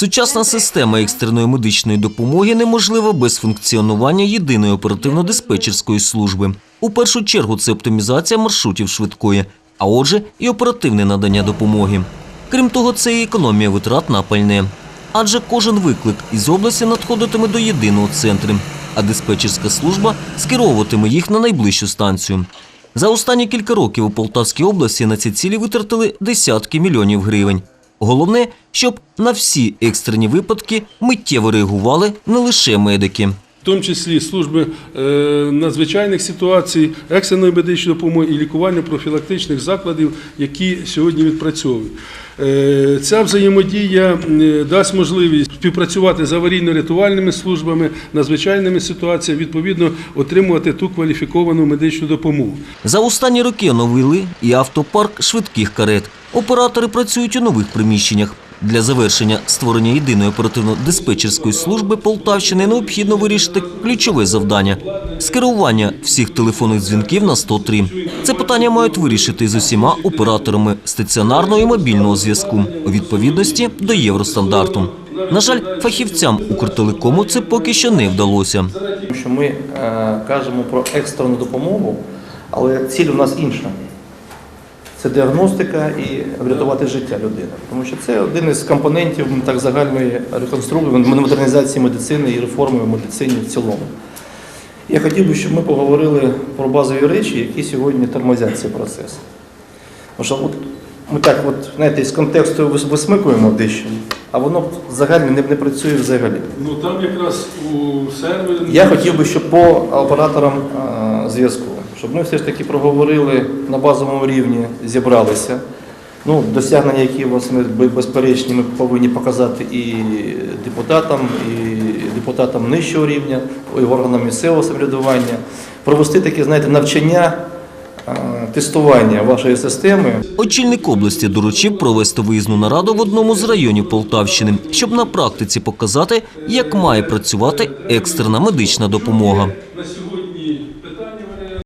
Сучасна система екстреної медичної допомоги неможлива без функціонування єдиної оперативно-диспетчерської служби. У першу чергу це оптимізація маршрутів швидкої, а отже, і оперативне надання допомоги. Крім того, це і економія витрат на пальне. Адже кожен виклик із області надходитиме до єдиного центру, а диспетчерська служба скеровуватиме їх на найближчу станцію. За останні кілька років у Полтавській області на ці цілі витратили десятки мільйонів гривень. Головне, щоб на всі екстрені випадки миттєво реагували не лише медики. в тому числі служби е, надзвичайних ситуацій, екстреної медичної допомоги і лікування профілактичних закладів, які сьогодні відпрацьовують. Е, Ця взаємодія е, дасть можливість співпрацювати з аварійно-рятувальними службами, надзвичайними ситуаціями, відповідно отримувати ту кваліфіковану медичну допомогу. За останні роки оновили і автопарк швидких карет. Оператори працюють у нових приміщеннях. Для завершення створення єдиної оперативно-диспетчерської служби Полтавщини необхідно вирішити ключове завдання скерування всіх телефонних дзвінків на 103. Це питання мають вирішити з усіма операторами стаціонарного і мобільного зв'язку у відповідності до євростандарту. На жаль, фахівцям Укртелекому це поки що не вдалося. Що ми е, кажемо про екстрену допомогу, але ціль у нас інша. Це діагностика і врятувати життя людини. Тому що це один із компонентів так загальної реконструкції, модернізації медицини і реформи в медицині в цілому. Я хотів би, щоб ми поговорили про базові речі, які сьогодні тормозять цей процес. Тому що от ми так, от, знаєте, з контексту висмикуємо дещо, а воно загально не, не працює взагалі. Ну там якраз у сервері Я хотів би, щоб по операторам зв'язку, щоб ми все ж таки проговорили на базовому рівні, зібралися. Ну, досягнення, які у вас ми безперечні, ми повинні показати і депутатам, і депутатам нижчого рівня, і органам місцевого самоврядування, провести таке, знаєте, навчання, тестування вашої системи. Очільник області доручив провести виїзну нараду в одному з районів Полтавщини, щоб на практиці показати, як має працювати екстрена медична допомога.